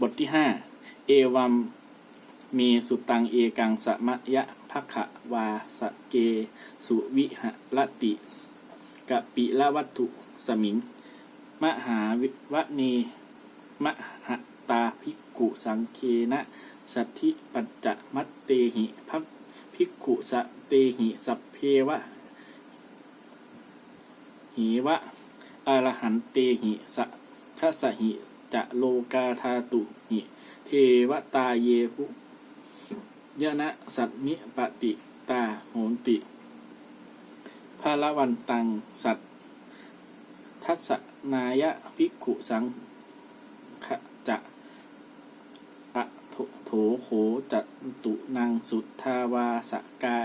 บทที่ห้าเอวัมเมสุตังเอกังสมะยะภักขวาสเกสุวิหะรติกะปิละวัตถุสมิง มหาวิวะเนมหตาภิกขุสังเคนะสัทธิปัจจมัตเตหิพักภิกขุสเตหิสัพเพวะหิวะอรหันเตหิสะทัสสหิ จะโลกาธาตุหิเทวตาเยภุยนะสัตมิปฏิตาโหนติพาละวันตังสัตทัศนายะภิกขุสังขจะอะโถโถโขจัตุนังสุทธาวาสกา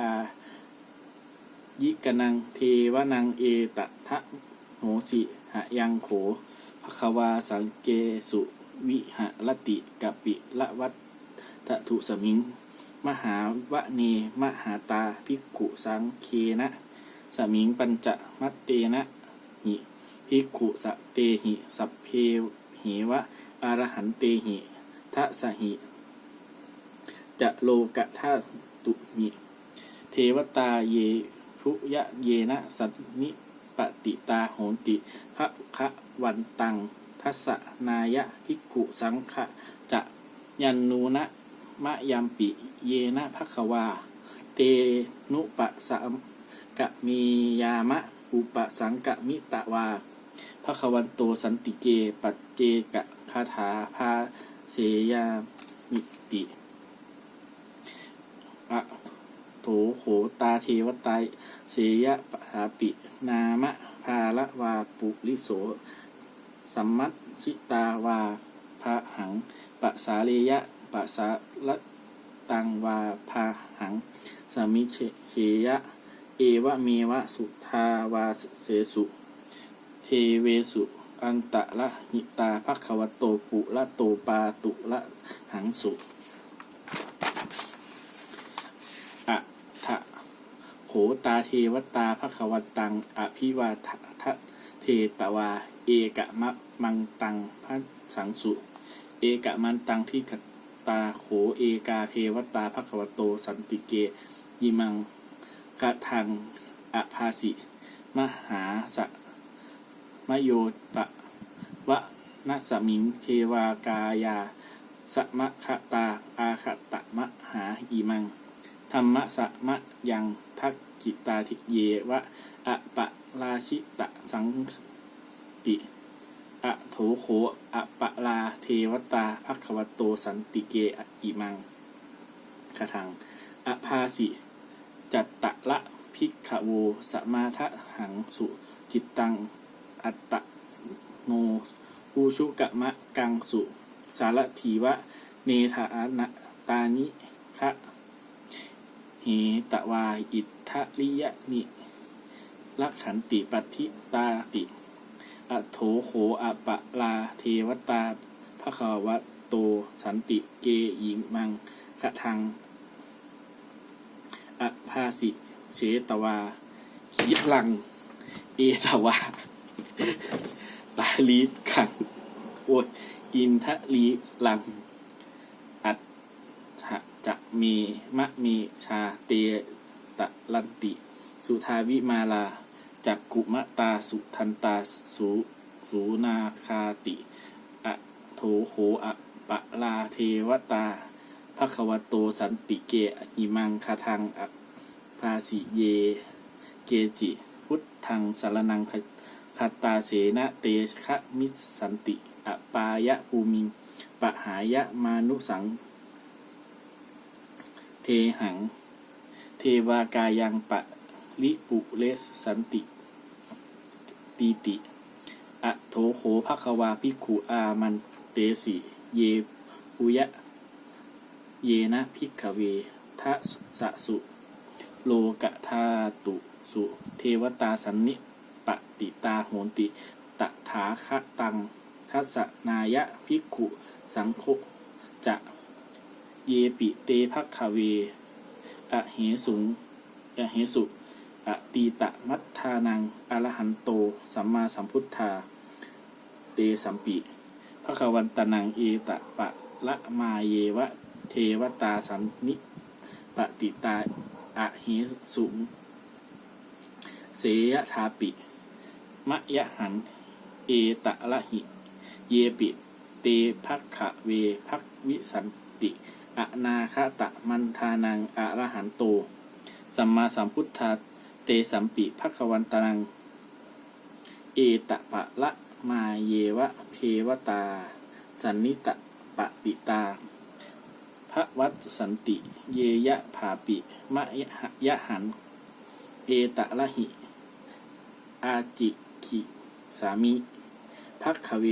ยิกนังเทวนังเอตทะโหสิหะยังโข ภควาสังเกสุวิหะรติกปิละวัตตถุสมิง มหาวะเนมหาตาภิกขุสังเคนะ สมิงปัญจมัตเตนะหิภิกขุสเตหิสัพเพเหวะอรหันเตหิทะสหิ จะโลกะทาตุหิเทวตาเยภุยะเยนะสัตนิปติตาโหติพระคะวันตังทัสนายะภิกขุสังฆะจะยันนูนะมะยัมปิเยนะภควา เตนุปะสัมกะมียามะ อุปสังกะมิตะวาพระควันโตสันติเก ปัจเจกะคาถาพาเสยามิติอะโถโขตาเทวตายเสยะปหาปิ นามะ ภาละวาปุริโส สัมมัตชิตาวาพะหังปะสาเลยะปะสาละตังวาพาหังสมิเชยะ เอวะเมวะสุทาวาเสสุ เทเวสุ อันตะละหิตาภควโตปุละโตปาตุละหังสุอะทะโหตาเทวตาภควตัง อภิวาทะ เทตวา เอกะมะมังตังพัสังสุ เอกะมันตังที่กตาโขเอกาเทวตาภควโต สันติเกยิมังกะทังอภาสิ มหาสะมโยตะวะนัสมิงเทวากายาสมะคตา อาคตะมะหาอีมัง ธรรมะสะมะยังทักกิตาทิเยวะอะปะ ราชิตะสังติอะโถโขอะปะลาเทวตาภัควโตสันติเกอิมังคาทังอภาสิจัตตะละพิกขโวสมาทะหังสุจิตตัง อัตตะโนอูชุกะมะกังสุ สารถีวะ เนธานะตานิคะเหตวาอิทธลิยะนิ ละขันติปัติตาติอโถโขอปะลาเทวตาพระขาวะโตสันติเกยิงมังกะทังอภาสิเชตวา ขีพลัง เอตวา ปาลีขังโอยอินทะลีลัง อัตถะจะมีมะมีชาเตตะลันติ สุทาวิมาลา จักกุมะตาสุทันตาสุสูนาคาติอะโถโขอะปะลาเทวตาภควโตสันติเกอิมังคาทังอะภาสิเย เกจิ พุทธังสารนังคาตาเสนะเตชะมิสันติอปายะภูมิปะหายะมานุสัง เทหัง เทวากายังปะลิปุเลสสันติ ตีติอะโถโขภควาภิกขุอามันเตสิ เยปุยะ เยนะพิกขเวทะสะสุ โลกะธาตุสุ เทวตาสันนิปติตาโหนติ ตถาคะตังทัสนายะภิกขุสังโฆจะเยปิเตภักขเว อเหสุงอเหสุ อะตีตะมัทธานังอรหันโต สัมมาสัมพุทธา เตสัมปิพระควันตนังเอตะปะละมาเยวะ เทวตาสันนิปติตาอะหิสุงเสยทาปิ มะยะหัน เอตะละหิ เยปิ เตภักขะเวภักวิสันติ อนาคตะมันทานังอะระหันโต สัมมาสัมพุทธา เตสัมปิภักวันตัง เอตะปะละมาเยวะเทวตา สันนิตะปะติตาพระวัดสันติ เยยะภาปิมะยะหะยะหัน เอตะละหิ อาจิขิสามิพักขเว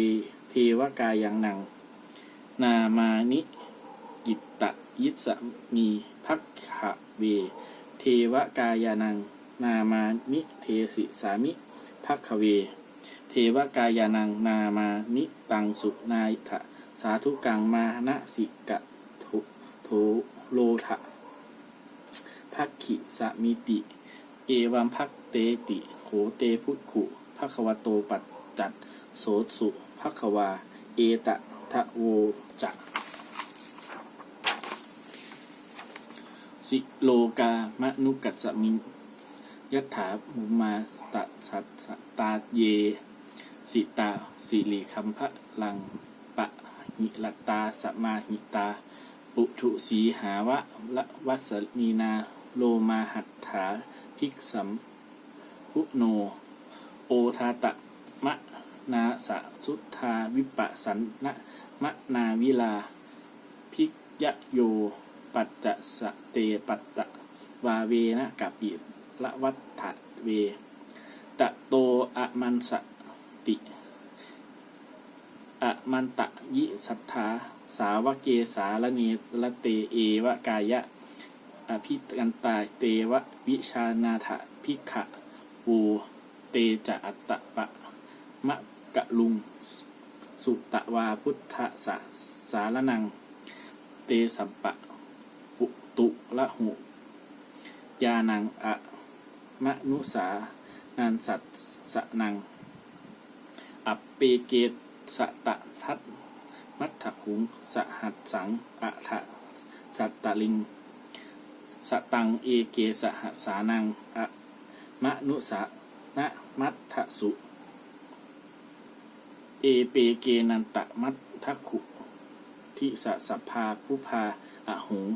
เทวกายังนัง นามานิกิตตยิสมีพักขเว เทวกายานัง นามานิเทสิสามิพักขเว เทวกายานังนามานิตังสุนายทะสาธุกังมานะสิกะทุโทโลทะพักขิสมิติ เอวัมพักเตติโขเตพุทขุภักควโตปัจจัดโสสุภักควา เอตะทะโวจะสิโลกามนุกัสมิ ยัตถามุมาตะสัตสตาเย สิตาสิริคัมพะลังปะหิลตาสมาหิตา ปุถุสีหาวะละวัสนีนาโลมาหัตถาภิกสัมพุโน โอทาตะมะนาสะสุทธาวิปัสสันนะมะนาวิลา ภิกยะโย ปัจจะสะเตปัตตะวาเวนะกะปิ ละวัฏฐะเวตะโตอะมันสติอะมันตะยิสัทธา สาวกเกสาละเนละเตเอวะกายะอภิกันตาเตวะวิชานาถะพิกขะปูเตจะอัตตะปะมะกะลุง สุตะวาพุทธสะสารนัง เตสัมปะปุตุละหุยานังอะ มนุสานันสัตสนัง อัปเปเกตสะตะทัตมัทถคุงสหัสสังอะทะสัตตลิง สตังเอเกสหสานังอะมะนุสะนะมัตถสุ เอเปเกนันตะมัตทขุทิสะสัพพาผู้พาอะหง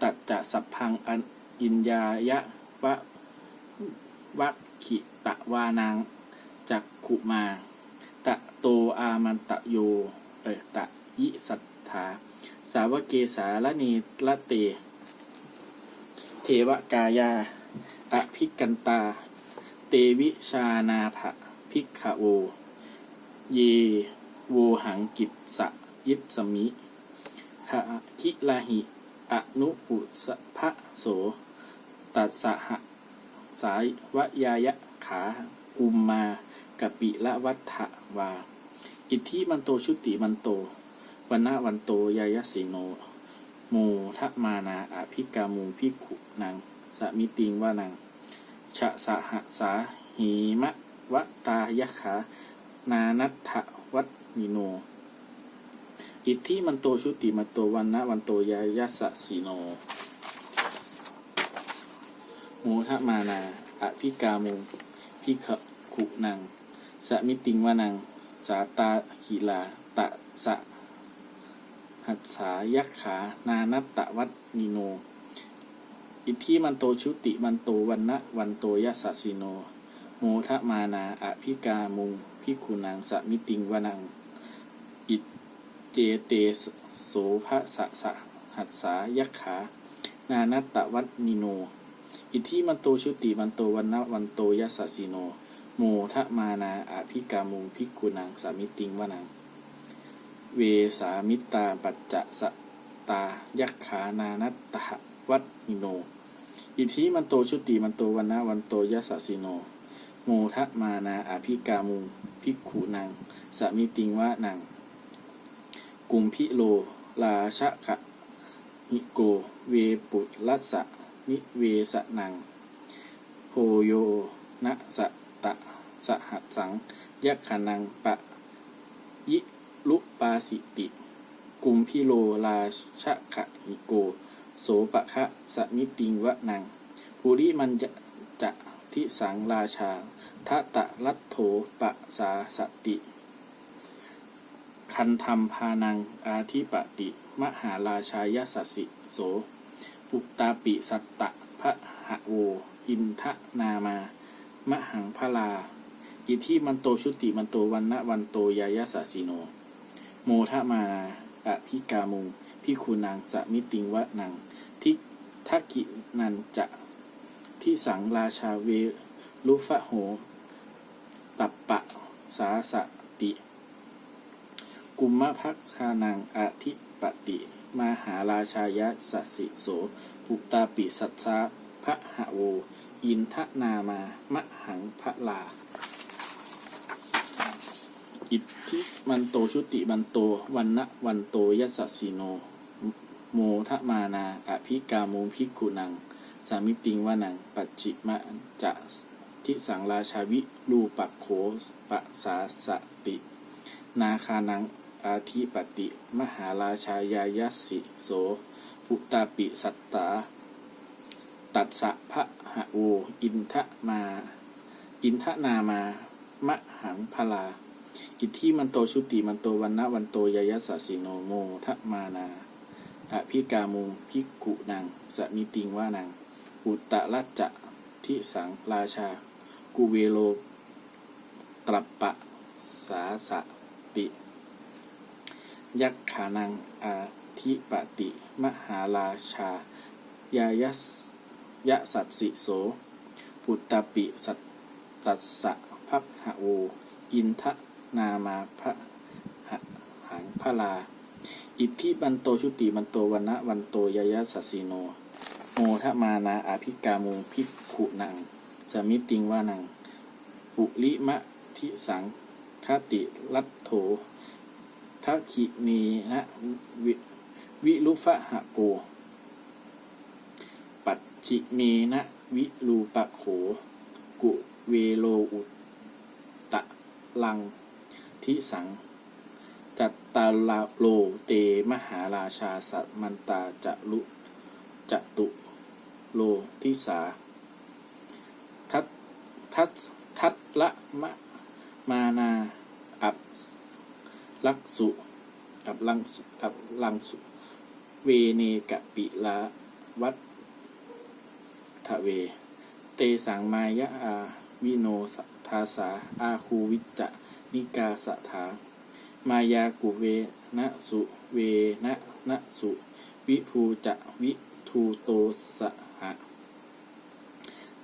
ตัดจะสัพพังอันอินยายะวะ วัคขิตะวานางจักขุมา ตะโตอามันตะโยเอตะยิสัทธา สาวกเกสาละเนละเต เทวกายา อภิกันตา เตวิชานาภะภิกขโวเยโวหังกิตสะยิสมิขะคิลาหิ อนุปุสะพะโส ตัสสะหะ สายวยายะขากุมมากะปิละวัฏวา อิทธิมันโตชุติมันโตวันนะวันโตยายสิโนโมทะมานาอาภิกามูพิขุนางสมิติงว่านังชะสะหะสาหีมะวะตายะขา นานัตถวัตนิโน อิทธิมันโตชุติมันโตวันนะวันโตยายสะสีโน โมทะมานาอภิกามุงพิกขุนัง สมิติงวานัง สาตาขีลา ตะสะ หัสสายักขา นานัตตะวัตนิโน อิทธิมันโตชุติมันโตวันนะวันโตยะสะสิโน โมทะมานาอภิกามุงพิกุนัง สมิติงวานัง อิเจเตโสภะสะสะหัสสายักขา นานัตตะวัตนิโน อิทธิมันโตชุติมันโตวันนะวันโตยะสสิโน โมทะมานาอภิกามุงพิกุนังสามิติงวานัง เวสามิตาปัจจะสตายักขานานัตตะวัตนิโน อิทธิมันโตชุติมันโตวันนะวันโตยะสสิโน โมทะมานาอาภิกามุงภิกุนังสามิติงวะนัง กุมพิโลลาชะขะนิโก เวปุลัสสะ นิเวสนัง โพโยนะสะตะสหัสสังยักขานังปะยิลุปาสิติ กุมพิโลราชะขะหิโก โสปะคะสมิติงวะนังปุริมันจะจะทิสังราชาทะตะรัตโถปะสาสติ คันธรรมพานังอาทิปติ มหาราชายสัสสิโส ปุตตาปิสัตตะพระหะโว อินทะนามามหังพลา อิทิมันโตชุติมันโตวันนะวันโตยายาสสิโน โมทะมานาอภิกามุงพิคูนางสมิติงวะนัง ทิทักกินันจะที่สังราชาเวลุฟะโห ตัปปะสาสติ กุมมะพักคานังอธิปติ มหาราชายะสสิโสปุตตาปิสัตสาพระหะโว อินทะนามามะหังพระลา อิทธิมันโตชุติมันโตวันนะวันโตยัสสิโน โมทะมานาอภิกามุภิกุนัง สามิติงวานัง ปัจจิมะจะทิสังราชาวิรูปักโขปะสาสติ นาคานัง อาทิปติ มหาราชายายัสสิโสปุตตาปิสัตตา ตัดสะพระหะโวอินทะมา อินทะนามามะหังพลา อิทธิมันโตชุติมันโตวันนะวันโตยายสัสสิโนโมทะมานาอภิกามุงพิกุนังสมิติงว่านังอุตตะจจะทิสังราชา กุเวโลตรัปปะสาสติ ยักขานังอาทิปติ มหาราชายายัสยะสัตสิโส ปุตตปิสัตตัสสะพัพหะโว อินทะนามาพระห,หังพลา อิทธิบันโตชุติบันโตวันนะวันโตยายาสัสสิโนโมทะมานาอาภิกามุงพิกขุนัง สมิติงวานัง ปุริมะทิสังคติรัตโถ ทักขิเนนะวิวิลุฟะหะโก ปัจจิเมนะวิรูปะโข กุเวโลอุตตะลังทิสัง จัตตาลาโลเตมหาราชาสัตมันตาจะลุจตุโลทิสา ทัตทัตทัตละมะมานาอับ ลักสุอับลังสุอับลังสุ เวเนกะปิลาวัตทะเว เตสังมายะอาวิโนสัทาสาอาคูวิจจะนิกาสถามายากุเวนะสุเวนะนะสุ วิภูจะวิทูโตสหะ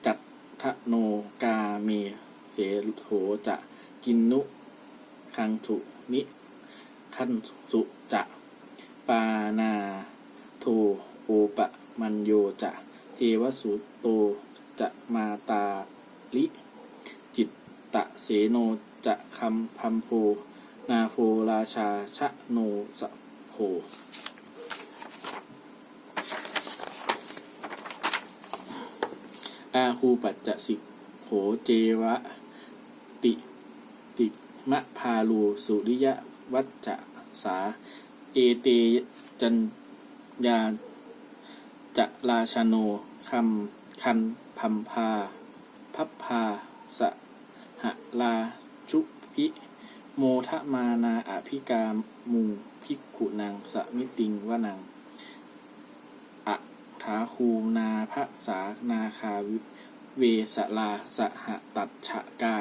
จัตทะโนกาเมเสโถจะกินนุคังถุนิ คันสุจะปานาโทโอปะมันโยจะเทวสุโตจะมาตาลิ จิตตะเสโนจะคำพัมโพนาโพราชาชะโนสะโพอาคูปัจจสิกโหเจวะ ติ ติมะพาลูสุริยะ วัจจะสาเอเตจัญญาจะราชโนคำคันพัมพา พัพพาสะหะลาชุพิโมทะมานาอภิกามุงพิกขุนางสมิติงวนังอะถาคูนาภะสานาคาวิเวสลาสหตัดฉะกา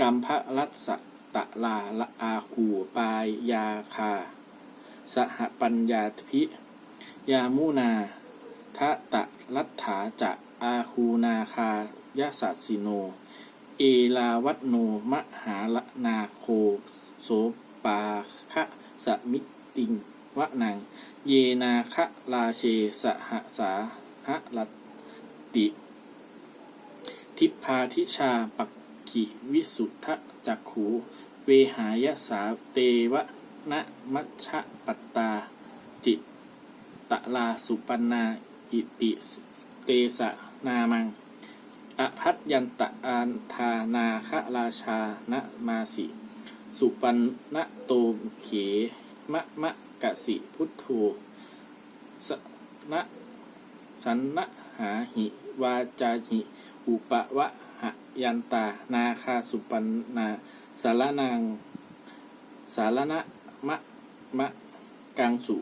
กัมพระรัส ตะลาละอาคูปายยาคา สหปัญญาพิยามุนาทะตะรัฐาจะอาคูนาคายาสัสสิโน เอลาวัตโนมหาลนาโคโสปาคะสมิติงวะนัง เยนาคะราเชสหสาหะรัตติ ทิพพาทิชาปักขิวิสุทธจักขู เวหายสาเตวะนะมัชะปัตตา จิตตะลาสุปันนา อิติเตสะนามัง อภัตยันตะอันทานาคะราชานะมาสิ สุปันนะโตเขมะมะกะสิพุทโธสนะสันนะหาหิ วาจาหิ อุปะวะหะยันตา นาคาสุปันนา สารนาง สารณะมะ มะ กังสุ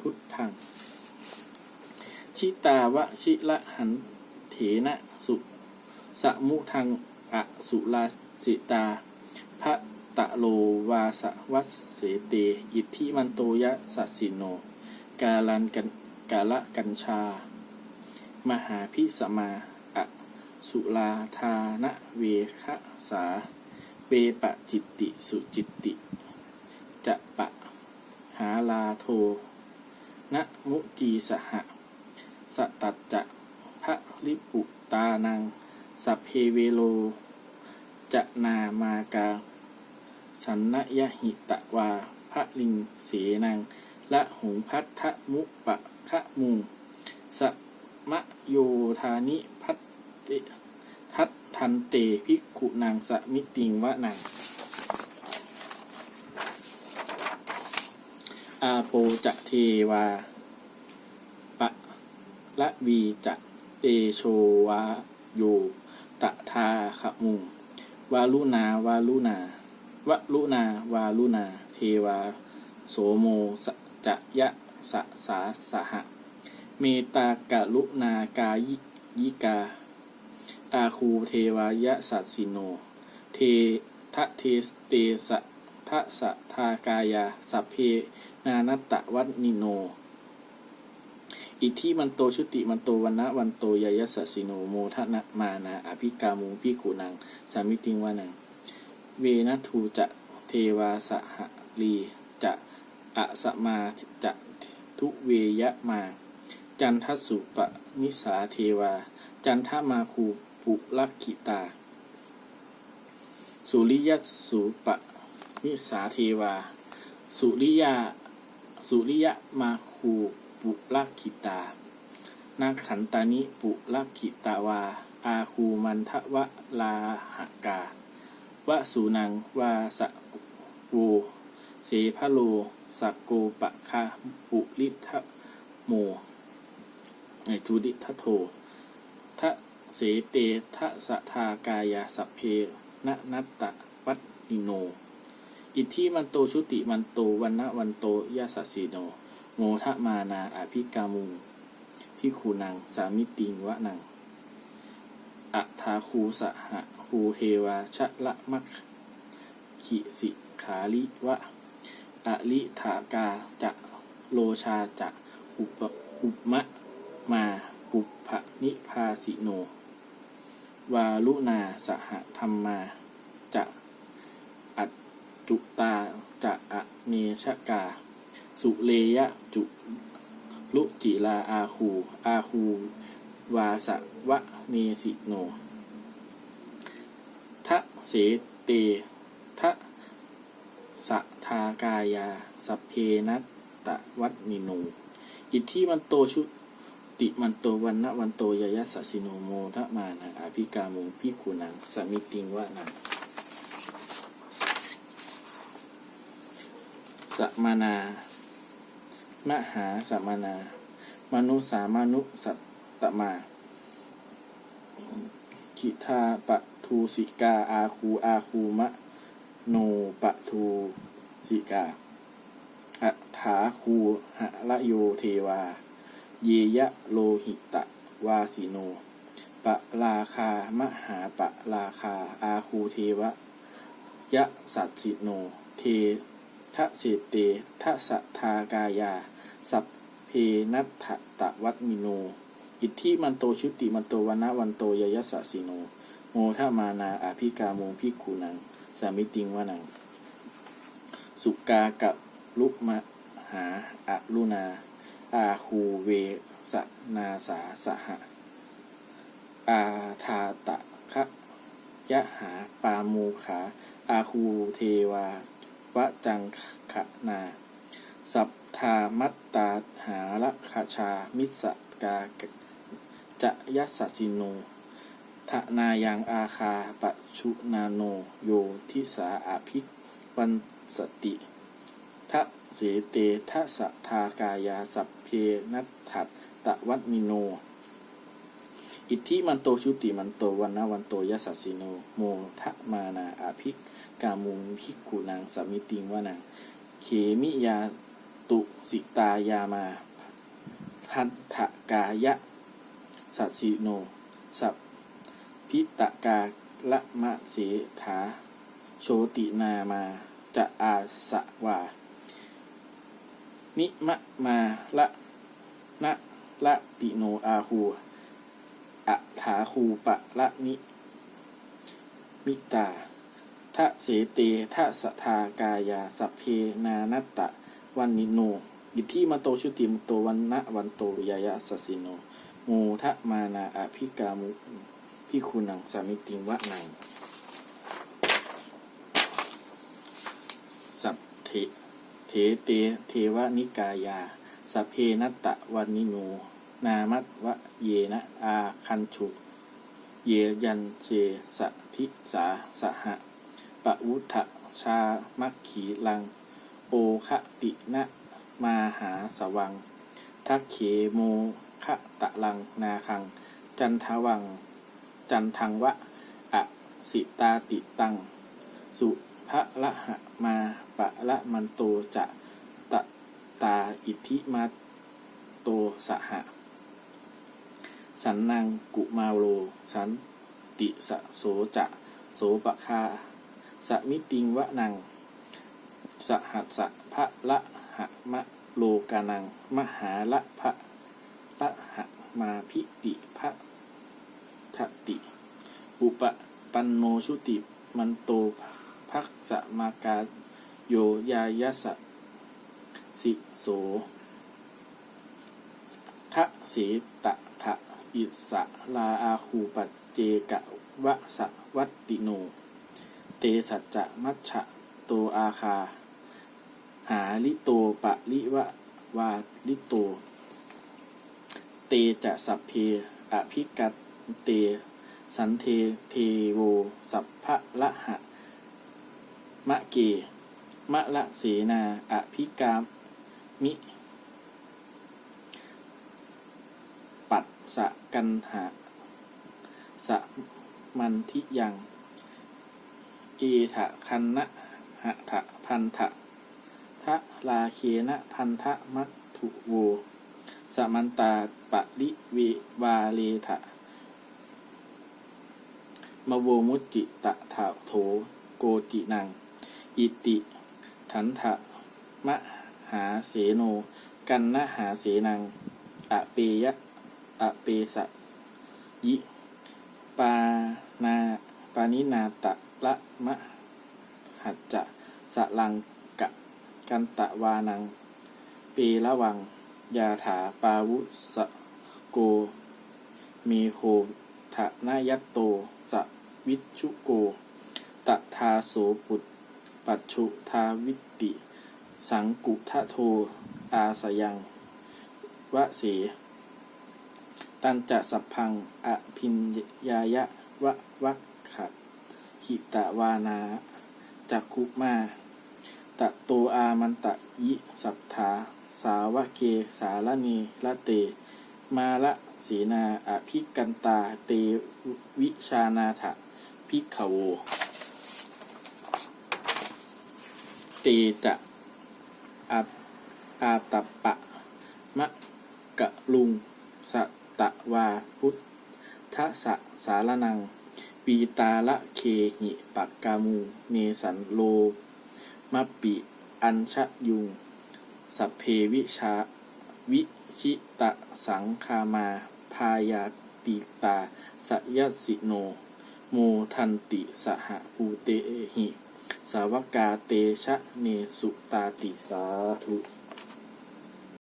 พุทัง ชิตาวะชิละหันเถนะสุ สมุทังอสุลาสิตาพระตะโลวาสวัสเสเต อิทธิมันโตยะสัสสิโน กาลันกันกาละกัญชา มหาพิสมาอสุลาธานะเวคะสา เปปะจิตติสุจิตติ จะปะหาลาโทนะมุจีสหะสตัจจะพระลิปุตานังสัพเพเวโล จะนามากา สันนยหิตะวาพระลิงเสนังละหงพัทธมุปะคะมุงสมะโยธานิพัตติ ทัตทันเตภิกขุนางสมิติงวะนังอาโปจะเทวาปะละวีจะเตโชวาโยตะทาขะมุงวาลุนาวาลุนาวะลุนาวาลุนา เทวา โสโมสจะยะสะสาสหะ เมตตากะลุนากายิยิกา อาคูเทวายะสัสสิโน เททะเทสเตสะทะสะทากายาสัพเพนานัตตะวันิโน อิทิมันโตชุติมันโตวันนะวันโตยายสสสิโนโมทนะมานาอภิกามูพิกุนังสามิติงวานัง เวนัทูจะเทวาสหลีจะอะสมาจะทุเวยะมา จันทสุปนิสาเทวา จันทมาคูป ลักขิตา สุริยสุปะนิสาเทวา สุริยา สุริยะมาคูปุลกิตา นาขันตานิปุลกิตาวา อาคูมันทวะลาหกาวะสูนังวาสะโวเสพโลสักโกปะคาปุริทะโมไอทุดิทะโท สเตทะสะทากายาสัพเพนะนัตตะวัตนิโน อิทธิมันโตชุติมันโตวันนะวันโตยาสสีโน โมทะมานาอภิกามุงพิคูนัง สามิติงวะนังอัทาคูสหะคูเทวาชะละมัคขิสิขาลิวะอลิถากาจะโลชาจะอุปอุปมะมาปุพพนิพาสิโน วาลุนาสหธรรมมาจะอัจจุตาจะอะเนชกา สุเลยะจุลุจิลาอาคู อาคู วาสวะเนสิโนทะเสเตทะสะทากายา สัพเพนัตตะวัตนิโน อิทธิมันโตชุ ติมันโตวันนะวันโตยยะสัสสิโนโมทะมานะอาภิกามุงพิกุนังสมิติงวะนังสมานามหาสมานามนุสามานุสัตตมาขิทาปะทูสิกาอาคูอาคูมะโนปะทูสิกาอัฐาคูหะละโยเทวา เยยะโลหิตะวาสิโน ปะลาคามหาปะลาคาอาคูเทวะ ยะสัตสิโน เททะเสเตทะสะทากายา สัพเพนัตตะวัตมิโน อิทธิมันโตชุติมันโตวันะวันโตยยะสะสิโน โมทะมานาอาภิกาโมพิคูนัง สามิติงวะนัง สุกากับลุมหาอะลุนา อาคูเวสนาสาสหะอาทาตะคะยะหาปามูขา อาคูเทวาวะจังขะนา สัพทามัตตาหาละคชามิสกาจะยัสสสิโนทนายังอาคาปชุนาโน โยทิสาอาภิวันสติ ทะเสเตทะสะทากายาสัพเพนัตถัตตะวัตมิโน อิทธิมันโตชุติมันโตวันนวันโตยสสสิโน โมทะมานาอาภิกกามุงภิกขุนางสามิติงวานังเขมิยาตุสิตายามาพันธกายะสัสสิโน สัพพิตกาละมะเสถาโชตินามาจะอาสะวา นิมะมาละนะละติโนอาหูอะถาคูปะละนิมิตาทะเสเตทะสทากายาสัพเพนานัตตะวันนิโนอิทิมาโตชุติมโตวันนะวันโตยายะสสิโนโมทะมานาอภิกามุพิคุนังสามิติงวะนังสัพเท เทเตเทวนิกายาสเพนัตตะวันนิโนนามัตวะเยนะอาคันชุเยยันเจสทิสาสหะปะวุทะชามัคขีลัง โอคะตินะมาหาสวัง ทักเขโมคะตะลังนาคัง จันทวัง จันทังวะอะสิตาติตัง สุภะละหะมา ละมันโตจะตะตาอิทธิมาโตสหะ สันนังกุมาโล สันติสะโสจะโสปะคาสมิติงวะนัง สหัสสะพะละหะมะโลกานัง มหาละพะละหะมาพิติพะทติ อุปปันโนชุติมันโตภักสะมากา โยยายสะสิโสทะเสตะทะอิสะลาอาคูปัจเจกะวะสะวัตติโน เตสัจจะมัชฉะโตอาคา หาลิโตปะลิวะวาลิโต เตจะสัพเพอภิกัตเต สันเทเทโวสัพพะละหะมะเก มะละเสนาอภิกามมิ ปัดสะกันหะสะมันทิยังเอถะคันนะหะถะพันถะทะลาเคนะพันทะมัตถุโวสมันตาปะริเววาเลถะมะโวมุจจิตะถาโถโกจินัง อิติ ทันทะมะหาเสโน กันนะหาเสนังอะเปยะอะเปสะยิ ปานาปานินาตะละมะหัจจะสะลังกะ กันตะวานังเปละวัง ยาถาปาวุสโกเมโหทะนายัตโตสะวิชุโกตะทาโสปุต ปัจฉุทาวิตติ สังกุทะโท อาสยัง วะเส ตันจะสัพพัง อภินยายะ วะวัคขะหิตะวานาจักคุมาตะโตอามันตะยิสัทธา สาวะเก สารณีละเต มาละสีนาอภิกันตา เตวิชานาถะพิกขโว เตจะอาอาตปะ มะกะลุง สะตะวาพุทธสะสารนัง ปีตาละเคหิปักกามู เนสันโลมะปิ อัญชะยุง สัพเพวิชา วิชิตะสังคามา พายาติตาสยสิโน โมทันติสหภูเตหิ สาวกาเตชะเนสุตาติสาธุ